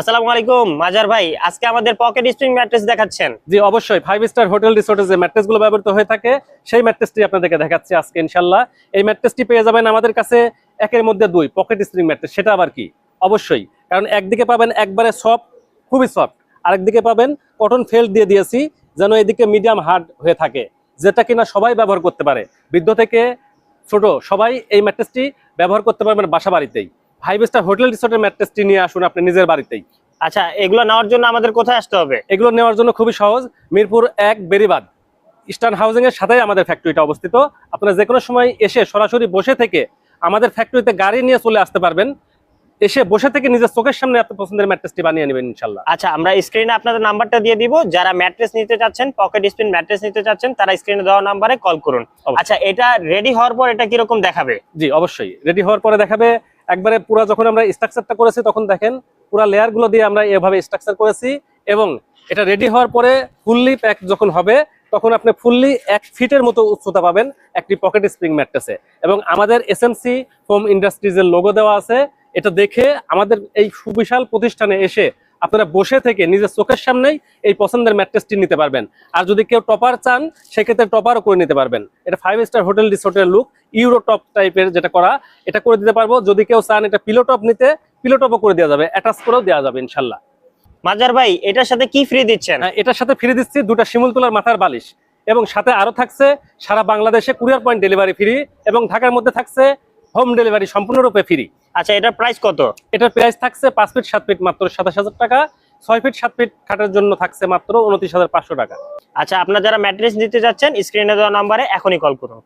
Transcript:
আসসালামু আলাইকুম, মাজার ভাই, আজকে আমাদের পকেট স্প্রিং ম্যাট্রেস দেখাচ্ছেন। জি, অবশ্যই ফাইভ স্টার হোটেল যে ব্যবহৃত হয়ে থাকে, সেই ম্যাট্রেসটি আপনাদেরকে দেখাচ্ছি আজকে ইনশাল্লাহ এই ম্যাট্রেসটি পেয়ে যাবেন আমাদের কাছে একের মধ্যে দুই পকেট স্প্রিং ম্যাট্রেস সেটা আবার কি? অবশ্যই, কারণ একদিকে পাবেন একবারে সফট খুবই সফট আরেকদিকে পাবেন কটন ফেল্ট দিয়ে দিয়েছি, যেন এদিকে মিডিয়াম হার্ড হয়ে থাকে, যেটা কিনা সবাই ব্যবহার করতে পারে। বৃদ্ধ থেকে ছোট, সবাই এই ম্যাট্রেসটি ব্যবহার করতে পারবেন বাসা বাড়িতেই। ফাইভ স্টার হোটেল রিসোর্টের ম্যাট্রেসটি নিয়ে আসুন আপনি নিজের বাড়িতেই। আচ্ছা এগুলো নেওয়ার জন্য আমাদের কোথায় আসতে হবে? এগুলো নেওয়ার জন্য খুবই সহজ মিরপুর এক বেরিবাদ ইস্টার্ন হাউজিং এর সাথেই আমাদের ফ্যাক্টরিটা অবস্থিত। আপনারা যে কোনো সময় এসে সরাসরি বসে থেকে আমাদের ফ্যাক্টরিতে গাড়ি নিয়ে চলে আসতে পারবেন। এসে বসে থেকে নিজের চোখের সামনে আপনার পছন্দের ম্যাট্রেসটি বানিয়ে নেবেন ইনশাল্লাহ আচ্ছা আমরা স্ক্রিনে আপনাদের নাম্বারটা দিয়ে দিব। যারা ম্যাট্রেস নিতে চাচ্ছেন পকেট স্প্রিং ম্যাট্রেস নিতে চাচ্ছেন তারা স্ক্রিনে দেওয়া নাম্বারে কল করুন। আচ্ছা এটা রেডি হওয়ার পর এটা কীরকম দেখাবে? জি অবশ্যই। রেডি হওয়ার পরে দেখাবে একবারে পুরো যখন আমরা স্ট্রাকচারটা করেছি, তখন দেখেন পুরো লেয়ারগুলো দিয়ে আমরা এভাবে স্ট্রাকচার করেছি এবং এটা রেডি হওয়ার পরে ফুললি প্যাক যখন হবে, তখন আপনি ফুললি এক ফিটের মতো উচ্চতা পাবেন একটি পকেট স্প্রিং ম্যাট্রেসে এবং আমাদের এস এসএমসি হোম ইন্ডাস্ট্রিজের লোগো দেওয়া আছে। এটা দেখে আমাদের এই সুবিশাল প্রতিষ্ঠানে এসে আপনারা বসে থেকে নিজের চোখের সামনেই এই পছন্দের ম্যাট্রেসটি নিতে পারবেন। আর যদি কেউ টপার চান সেক্ষেত্রে টপারও করে নিতে পারবেন। এটা ফাইভ স্টার হোটেল রিসোর্টের লুক ইউরো টপ টাইপের যেটা করা এটা করে দিতে পারব। যদি কেউ চান এটা পিলো টপ নিতে পিলো টপও করে দেওয়া যাবে অ্যাটাচ করেও দেওয়া যাবে ইনশাল্লাহ। মাজার ভাই এটার সাথে কি ফ্রি দিচ্ছেন? হ্যাঁ, এটার সাথে ফ্রি দিচ্ছি দুটা শিমুল তোলার মাথার বালিশ। এবং সাথে আরও থাকছে সারা বাংলাদেশে কুরিয়ার পয়েন্ট ডেলিভারি ফ্রি এবং ঢাকার মধ্যে থাকছে হোম ডেলিভারি সম্পূর্ণরূপে ফ্রি। আচ্ছা এটার প্রাইস কত? এটার প্রাইস থাকছে পাঁচ ফিট সাত ফিট মাত্র সাতাশ হাজার টাকা। ছয় ফিট সাত ফিট খাটার জন্য থাকছে মাত্র উনত্রিশ হাজার পাঁচশো টাকা। আচ্ছা আপনার যারা ম্যাট্রেস নিতে যাচ্ছেন স্ক্রিনে দেওয়া নাম্বারে এখনই কল করুন।